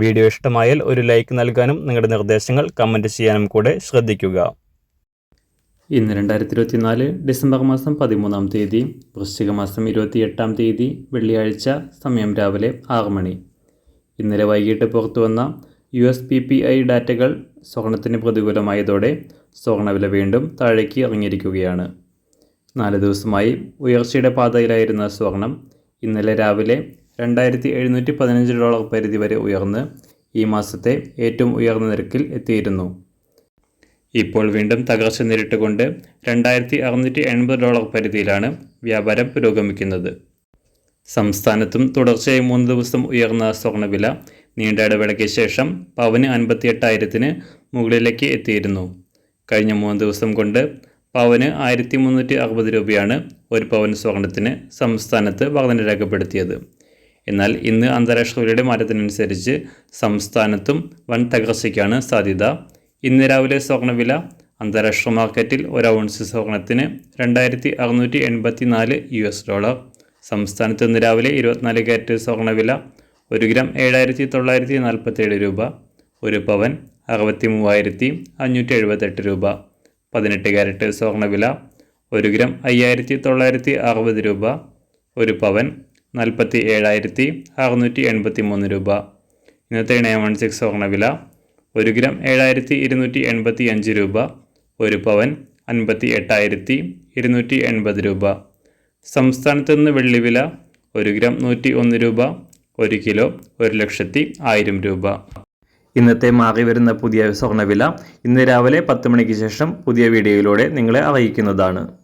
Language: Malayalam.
വീഡിയോ ഇഷ്ടമായാൽ ഒരു ലൈക്ക് നൽകാനും നിങ്ങളുടെ നിർദ്ദേശങ്ങൾ കമന്റ് ചെയ്യാനും കൂടെ ശ്രദ്ധിക്കുക. ഇന്ന് രണ്ടായിരത്തി ഇരുപത്തിനാല് ഡിസംബർ മാസം പതിമൂന്നാം തീയതി വൃശ്ചിക മാസം ഇരുപത്തിയെട്ടാം തീയതി വെള്ളിയാഴ്ച സമയം രാവിലെ ആറ് മണി. ഇന്നലെ വൈകിട്ട് പുറത്തു വന്ന U S P P I ഡാറ്റകൾ സ്വർണത്തിന് പ്രതികൂലമായതോടെ സ്വർണവില വീണ്ടും താഴേക്ക് ഇറങ്ങിയിരിക്കുകയാണ്. നാല് ദിവസമായി ഉയർച്ചയുടെ പാതയിലായിരുന്ന സ്വർണം ഇന്നലെ രാവിലെ രണ്ടായിരത്തി എഴുന്നൂറ്റി പതിനഞ്ച് ഡോളർ പരിധി വരെ ഉയർന്ന് ഈ മാസത്തെ ഏറ്റവും ഉയർന്ന നിരക്കിൽ എത്തിയിരുന്നു. ഇപ്പോൾ വീണ്ടും തകർച്ച നേരിട്ടുകൊണ്ട് രണ്ടായിരത്തി അറുന്നൂറ്റി എൺപത് ഡോളർ പരിധിയിലാണ് വ്യാപാരം പുരോഗമിക്കുന്നത്. സംസ്ഥാനത്തും തുടർച്ചയായി മൂന്ന് ദിവസം ഉയർന്ന സ്വർണവില നീണ്ട ഇടവേളയ്ക്ക് ശേഷം പവന് അൻപത്തിയെട്ടായിരത്തിന് മുകളിലേക്ക് എത്തിയിരുന്നു. കഴിഞ്ഞ മൂന്ന് ദിവസം കൊണ്ട് പവന് ആയിരത്തി മുന്നൂറ്റി അറുപത് രൂപയാണ് ഒരു പവൻ സ്വർണത്തിന് സംസ്ഥാനത്ത് വർധന രേഖപ്പെടുത്തിയത്. എന്നാൽ ഇന്ന് അന്താരാഷ്ട്ര വിലയുടെ മാറ്റത്തിനനുസരിച്ച് സംസ്ഥാനത്തും വൻ തകർച്ചയ്ക്കാണ് സാധ്യത. ഇന്ന് രാവിലെ സ്വർണവില അന്താരാഷ്ട്ര മാർക്കറ്റിൽ ഒരു ഔൺസ് സ്വർണത്തിന് രണ്ടായിരത്തി അറുന്നൂറ്റി എൺപത്തി നാല് യു എസ് ഡോളർ. സംസ്ഥാനത്ത് ഇന്ന് രാവിലെ ഇരുപത്തിനാല് കാരറ്റ് സ്വർണവില ഒരു ഗ്രാം ഏഴായിരത്തി തൊള്ളായിരത്തി നാൽപ്പത്തേഴ് രൂപ ഒരു പവൻ അറുപത്തി മൂവായിരത്തി അഞ്ഞൂറ്റി എഴുപത്തെട്ട് രൂപ. പതിനെട്ട് കാരറ്റ് സ്വർണവില ഒരു ഗ്രാം അയ്യായിരത്തി തൊള്ളായിരത്തി അറുപത് രൂപ ഒരു പവൻ നാൽപ്പത്തി ഏഴായിരത്തി അറുന്നൂറ്റി എൺപത്തി മൂന്ന് രൂപ. ഇന്നത്തെ നയൻ വൺ സിക്സ് സ്വർണവില ഒരു ഗ്രാം ഏഴായിരത്തി ഇരുന്നൂറ്റി എൺപത്തി അഞ്ച് രൂപ. ഒരു പവൻ അൻപത്തി എട്ടായിരത്തി ഇരുന്നൂറ്റി എൺപത് രൂപ. സംസ്ഥാനത്ത് നിന്ന് വെള്ളിവില ഒരു ഗ്രാം നൂറ്റി ഒന്ന് രൂപ. ഒരു കിലോ ഒരു ലക്ഷത്തി ആയിരം രൂപ. ഇന്നത്തെ മാറി വരുന്ന പുതിയ സ്വർണവില ഇന്ന് രാവിലെ പത്ത് മണിക്ക് ശേഷം പുതിയ വീഡിയോയിലൂടെ നിങ്ങളെ അറിയിക്കുന്നതാണ്.